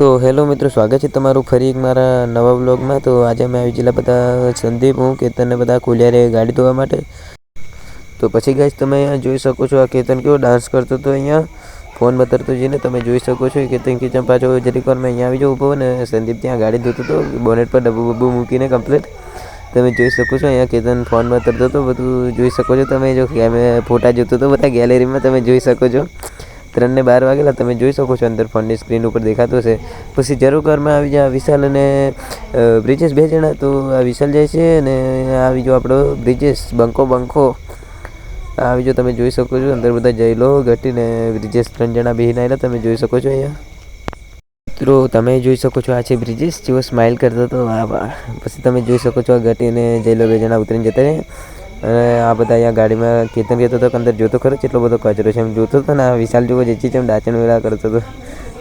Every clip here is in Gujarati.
તો હેલો મિત્રો, સ્વાગત છે તમારું ફરી એક મારા નવા બ્લોગમાં તો આજે અમે આવી ગયેલા બધા સંદીપ હું, કેતનને બધા ખોલ્યા ગાડી ધોવા માટે. તો પછી ગાઈશ તમે અહીંયા જોઈ શકો છો આ કેતન કેવો ડાન્સ કરતો હતો અહીંયા. ફોન બતરતો જઈને તમે જોઈ શકો છો. કેતન કિચન પાછો જરીક વાર મેં અહીંયા આવી જાઉં ઊભો ને સંદીપ ત્યાં ગાડી ધોતો હતો. બોનેટ પર ડબ્બુ બબ્બુ મૂકીને કમ્પ્લીટ તમે જોઈ શકો છો અહીંયા કેતન ફોન તરતો હતો. બધું જોઈ શકો છો તમે. જો ફોટા જોતો હતો. બધા ગેલેરીમાં તમે જોઈ શકો છો. ત્રણને બાર વાગેલા, તમે જોઈ શકો છો અંદર ફોનની સ્ક્રીન ઉપર દેખાતું હશે. પછી જરૂર આવી જાય વિશાલ અને બ્રિજેશ બે જણા, તો આ વિશાલ જાય છે અને આવી જો આપણો બ્રિજેશ, બંકો બંકો. આવી જો તમે જોઈ શકો છો, અંદર બધા જઈ લો ઘટીને બ્રિજેશ ત્રણ જણા બેહીને આવેલા, તમે જોઈ શકો છો અહીંયા. મિત્રો, તમે જોઈ શકો છો આ છે બ્રિજેશ, જેવો સ્માઇલ કરતો હતો પછી તમે જોઈ શકો છો આ ઘટીને જઈ લો બે જણા ઉતરીને જતા રહે અને આ બધા અહીંયા ગાડીમાં કેતન કહેતો હતો અંદર જોતો ખરો, કેટલો બધો કચરો છે. એમ જોતો હતો ને, આ વિશાલ જોવો જેચી જેમ ડાચણ વેળા કરતો હતો.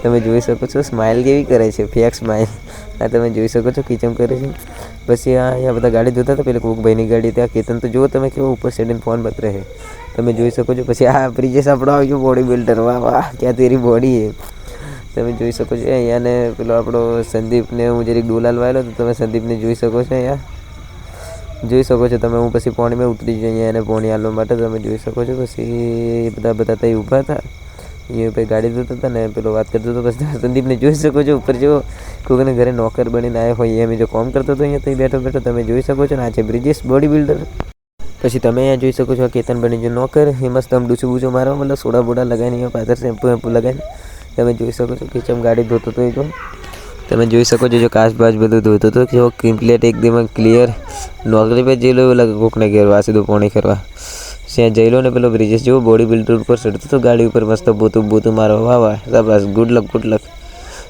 તમે જોઈ શકો છો સ્માઇલ કેવી કરે છે ફેક સ્માઇલ આ તમે જોઈ શકો છો કિચમ કરે છે. પછી આ અહીંયા બધા ગાડી જોતા હતા, પેલા કોક ભાઈની ગાડી ત્યાં કેતન તો જુઓ તમે કેવો ઉપર સેડીને ફોન બતરે છે. તમે જોઈ શકો છો, પછી આ બ્રિજેશ આપણો આવ્યો બોડી બિલ્ડર વાહ વાહ, ક્યાં તેરી બોડી છે તમે જોઈ શકો છો અહીંયા ને, પેલો આપણો સંદીપને, હું જરીક ડોલાલ વાયેલો તો તમે સંદીપને જોઈ શકો છો અહીંયા. જોઈ શકો છો તમે. હું પછી પોણીમાં ઉતરી જઈએ અહીંયા એને પોણી આલવા માટે. તમે જોઈ શકો છો પછી બધા બધા ત્યાં ઊભા હતા. અહીંયા પછી ગાડી ધોતા હતા ને પેલો વાત કરતો હતો. પછી સંદીપને જોઈ શકો છો. ઉપર જો કોઈને ઘરે નોકર બનીને આવ્યો હોય એમ જો કોમ કરતો હતો અહીંયા ત્યાં બેઠો બેઠો. તમે જોઈ શકો છો ને, આ છે બ્રિજેશ બોડી બિલ્ડર પછી તમે અહીંયા જોઈ શકો છો કેતન બની જો નોકર. એ મસ્ત આમ ડૂચું બૂચું મારો મતલબ સોડા બોડા લગાવીને પાછળ શેમ્પુ વેમ્પુ લગાવીને. તમે જોઈ શકો છો કે ચમ ગાડી ધોતો હતો એ જો. તમે જોઈ શકો છો, જો કાચ બાચ બધું ધોતું હતો કેવો કમ્પ્લીટ એકદમ ક્લિયર નોકરી પર જઈ લો એવું લાગે કોકને ઘેરવા સીધું પોણી કરવા. ત્યાં જઈ લો ને પેલો બ્રિજેશ જેવો બોડી બિલ્ડર ઉપર ચડતું હતું ગાડી ઉપર મસ્ત બોતું બોતું મારો વાહ વાહ, શાબાશ ગુડ લક ગુડ લક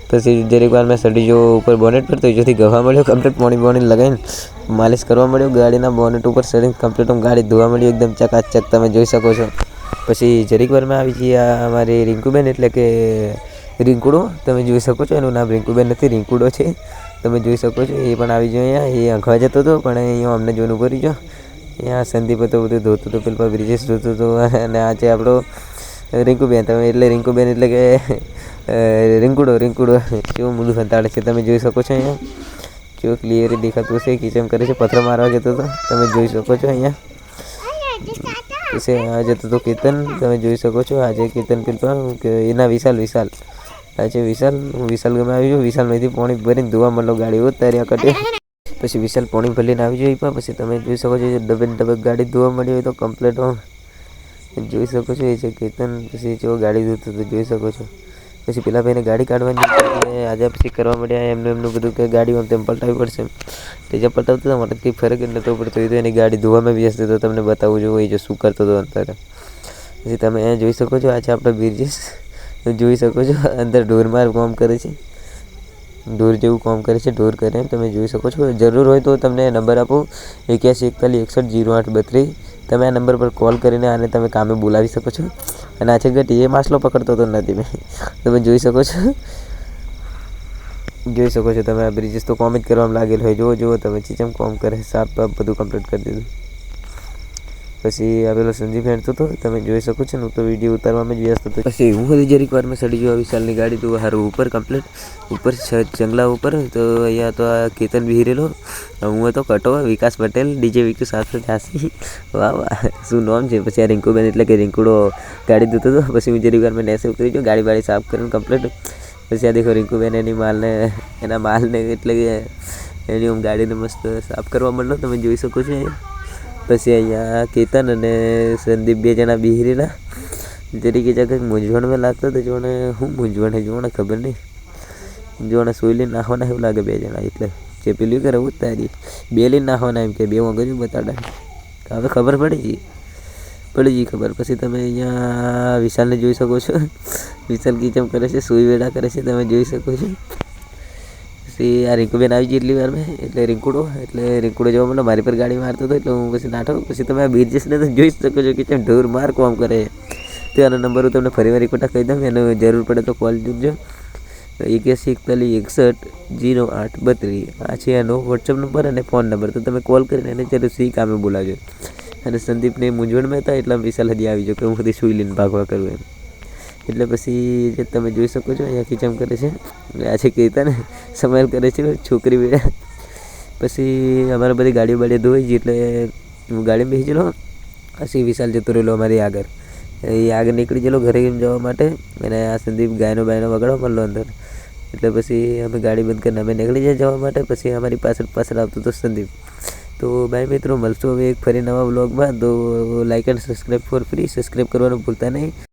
પછી જરીક વાર મેં સડી જો ઉપર બોનેટ પર તો જેથી ગવા મળ્યો કમ્પ્લીટ પોણી પોણી લગાવીને માલિશ કરવા મળ્યું, ગાડીના બોનેટ ઉપર ચડીને કમ્પ્લીટ ગાડી ધોવા મળ્યું, એકદમ ચકાચક, તમે જોઈ શકો છો. પછી જરીક વારમાં આવી જઈએ અમારી રિંકુબેન એટલે કે રિંકુડો તમે જોઈ શકો છો એનું નામ રિંકુબેન નથી રિંકુડો છે. તમે જોઈ શકો છો એ પણ આવી ગયો અહીંયા એ આંખવા જતો હતો પણ અહીંયા અમને જોઈને ઊભો રહી ગયો. અહીંયા સંદીપ હતો બધું ધોતું હતું પેલા બ્રિજેશ ધોતું હતું અને આ છે આપણો રિંકુબેન તમે એટલે રિંકુબેન એટલે કે રિંકુડો રિંકુડો કેવું મૂળું સંતાડે છે તમે જોઈ શકો છો અહીંયા. કેવું ક્લિયર દેખાતું હશે કિચન કરે છે પથ્થર મારવા જતો હતો તમે જોઈ શકો છો અહીંયા. આ જતો હતો કેતન તમે જોઈ શકો છો આજે કેતન પેલા કે એના વિશાલ વિશાલ. છે વિશાલ હું વિશાલ ગમે આવી છું વિશાલમાંથી પાણી ભરીને ધોવા માંડો ગાડી ઉતાર્યા કટે પછી વિશાલ પાણી ભરીને આવી જાય પણ પછી તમે જોઈ શકો છો ડબે ડબે ગાડી ધોવા મળી હોય તો કમ્પ્લીટ જોઈ શકો છો એ છે કેતન પછી જો ગાડી ધોતું તો જોઈ શકો છો. પછી પેલા ભાઈને ગાડી કાઢવાની આજે પછી કરવા મળ્યા એમનું એમનું બધું કે ગાડી આમ તેમ પલટાવી પડશે. તે જે પલટાવતો હતો મને કંઈ ફરક જ નહોતો પડતો. એ તો એની ગાડી ધોવામાં વ્યસ્ત તો તમને બતાવું જોઈએ એ જો શું કરતો હતો અત્યારે. પછી તમે જોઈ શકો છો આજે આપણે આપણો બિરજીસ જોઈ શકો છો, અંદર ઢોરમાર કામ કરે છે. ઢોર જેવું કામ કરે છે, ઢોર કરે તમે જોઈ શકો છો. જરૂર હોય તો તમને નંબર આપો, એક્યાસી એકતાલીસ એકસઠ જીરો આઠ બત્રીસ. તમે આ નંબર પર કોલ કરીને આને તમે કામે બોલાવી શકો છો. અને આ ગટી એ માછલો પકડતો તો નથી મેં. તમે જોઈ શકો છો. જોઈ શકો છો તમે આ બ્રિજિસ તો કોમ જ કરવામાં લાગેલ હોય. જુઓ જુઓ તમે ચીચમ કોમ કરે સાફ બધું કમ્પ્લીટ કરી દીધું. પછી આ પેલો સંજીવ ફેંટતો હતો તમે જોઈ શકો છો હું તો વીડિયો ઉતારવામાં જ વ્યસ્ત હતો. પછી હું હજી જરીક વારમાં સડી ગયો વિશાલની ગાડી, તો હારું, ઉપર કમ્પ્લીટ ઉપર જંગલા ઉપર, તો અહીંયા તો આ કેતન બિહરેલો, હું હતો કટો વિકાસ પટેલ, ડીજે વિકુ સાથે ત્યાંસી વાહ વાહ, શું નામ છે? પછી આ રિંકુબેન, એટલે કે રિંકુડો ગાડી ધોતો હતો. પછી હું જરીક વારમાં નેસે ઉતરી ગયો, ગાડી બાડી સાફ કરીને કમ્પ્લીટ પછી આ દેખો રિંકુબેન એની માલને, એના માલને એટલે કે એની આમ ગાડીને મસ્ત સાફ કરવા માંડો તમે જોઈ શકો છો પછી અહીંયા કેતન અને સંદીપ બે જણા બિહરીના. બિહરેલા જરીકે કંઈક મૂંઝવણમાં લાગતો હતો જોણે શું મૂંઝવણ છે જોણે ખબર નહીં. જોણે સોઈ લઈને નાખવાના એવું લાગે બે જણા એટલે જે પેલું કરે ઉતારી બે લઈને નાખવાના એમ કે, બે મગજ બતાડા. હવે ખબર પડી ગઈ. પડી ગઈ ખબર. પછી તમે અહીંયા વિશાલને જોઈ શકો છો. વિશાલ કિચમ કરે છે, સુઈ વેડા કરે છે, તમે જોઈ શકો છો. પછી આ રિંકુબેન આવી ગઈ એટલી વાર મેં, એટલે રિંકુડો એટલે રિંકુડો જોવા મને મારી પર ગાડી મારતો હતો, એટલે હું પછી નાઠો પછી તમે આ બિરજેશને તો જોઈ શકો છો કે કેમ ઢોર માર કોમ કરે. તો આનો નંબર હું તમને ફરી વાર એક વખત કહી દઉં, એનો જરૂર પડે તો કોલ જોજો. એક્યાસી, એકતાલીસ, એકસઠ, જીરો આઠ, બત્રીસ. આ છે એનો વોટ્સઅપ નંબર અને ફોન નંબર. તો તમે કોલ કરીને એને જરૂર સી કામે બોલાવજો. અને સંદીપને મૂંઝવણમાં હતા એટલા વિશાલ હજી આવી જાઓ કે હું બધી સુઈ લઈને ભાગવા કરું એમ. એટલે પછી જે તમે જોઈ શકો છો અહીંયા ખીચમ કરે છે. આ છે કીર્તન સમાલ કરે છે, છોકરી બેડા પછી અમારે બધી ગાડીઓ બાડીઓ ધોઈ ગઈ એટલે હું ગાડીમાં બેસી ગયેલો, પછી વિશાલ જતો રહેલો અમારી આગળ. એ આગળ નીકળી ગયેલો ઘરે જવા માટે, અને આ સંદીપ ગાયનો બાયનો વગાડવા મળલો અંદર. એટલે પછી અમે ગાડી બંધ કરીને અમે નીકળી જાય જવા માટે, પછી અમારી પાછળ પાછળ આવતો હતો સંદીપ. તો ભાઈ મિત્રો, મળશું હવે એક ફરી નવા બ્લોગમાં તો like and subscribe for free subscribe કરવાનું ભૂલતા નહીં.